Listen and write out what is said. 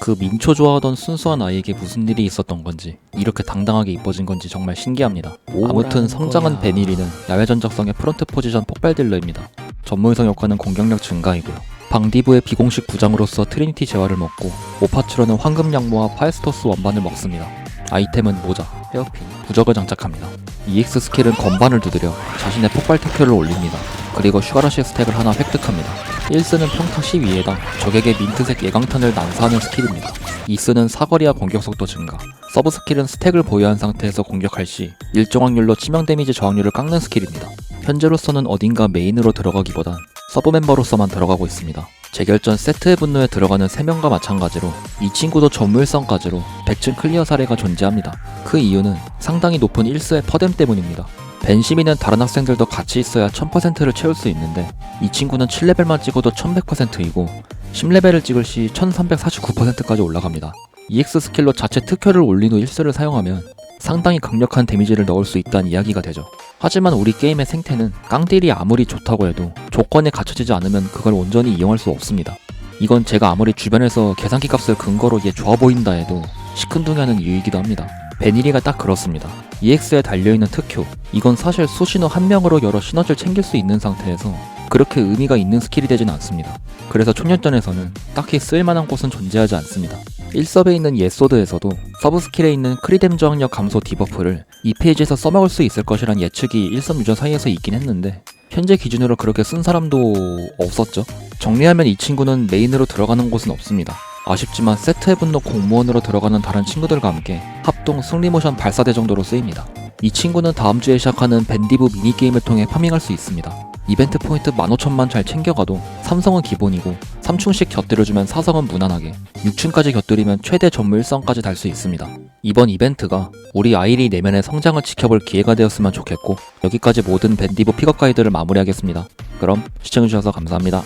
그 민초 좋아하던 순수한 아이에게 무슨 일이 있었던 건지 이렇게 당당하게 이뻐진 건지 정말 신기합니다. 아무튼 성장한 베니리는 야외 전적성의 프론트 포지션 폭발 딜러입니다. 전문성 효과는 공격력 증가이고요. 방디브의 비공식 부장으로서 트리니티 재화를 먹고 오파츠로는 황금 양모와 파에스토스 원반을 먹습니다. 아이템은 모자, 헤어핀, 부적을 장착합니다. EX 스킬은 건반을 두드려 자신의 폭발 특효를 올립니다. 그리고 슈가러시 스택을 하나 획득합니다. 1스는 평타 12에다 적에게 민트색 예강탄을 난사하는 스킬입니다. 2스는 사거리와 공격 속도 증가. 서브 스킬은 스택을 보유한 상태에서 공격할 시 일정 확률로 치명 데미지 저항률을 깎는 스킬입니다. 현재로서는 어딘가 메인으로 들어가기보단 서브 멤버로서만 들어가고 있습니다. 재결전 세트의 분노에 들어가는 3명과 마찬가지로 이 친구도 전물성까지로 100층 클리어 사례가 존재합니다. 그 이유는 상당히 높은 1스의 퍼뎀 때문입니다. 벤시미는 다른 학생들도 같이 있어야 1000%를 채울 수 있는데 이 친구는 7레벨만 찍어도 1100%이고 10레벨을 찍을 시 1349%까지 올라갑니다. EX 스킬로 자체 특효를 올린 후 1스를 사용하면 상당히 강력한 데미지를 넣을 수 있다는 이야기가 되죠. 하지만 우리 게임의 생태는 깡딜이 아무리 좋다고 해도 조건에 갖춰지지 않으면 그걸 온전히 이용할 수 없습니다. 이건 제가 아무리 주변에서 계산기 값을 근거로 얘 좋아 보인다 해도 시큰둥이하는 이유이기도 합니다. 베니리가 딱 그렇습니다. EX에 달려있는 특효. 이건 사실 수신호 한 명으로 여러 시너지를 챙길 수 있는 상태에서 그렇게 의미가 있는 스킬이 되진 않습니다. 그래서 초년전에서는 딱히 쓸만한 곳은 존재하지 않습니다. 1섭에 있는 예소드에서도 서브 스킬에 있는 크리뎀 저항력 감소 디버프를 이 페이지에서 써먹을 수 있을 것이란 예측이 1섭 유저 사이에서 있긴 했는데 현재 기준으로 그렇게 쓴 사람도 없었죠. 정리하면 이 친구는 메인으로 들어가는 곳은 없습니다. 아쉽지만 세트의 분노 공무원으로 들어가는 다른 친구들과 함께 합동 승리 모션 발사대 정도로 쓰입니다. 이 친구는 다음 주에 시작하는 밴디브 미니게임을 통해 파밍할 수 있습니다. 이벤트 포인트 15,000만 잘 챙겨가도 삼성은 기본이고 3충씩 곁들여주면 사성은 무난하게 6층까지 곁들이면 최대 전무 1성까지 달 수 있습니다. 이번 이벤트가 우리 아이리 내면의 성장을 지켜볼 기회가 되었으면 좋겠고 여기까지 모든 밴디브 픽업 가이드를 마무리하겠습니다. 그럼 시청해주셔서 감사합니다.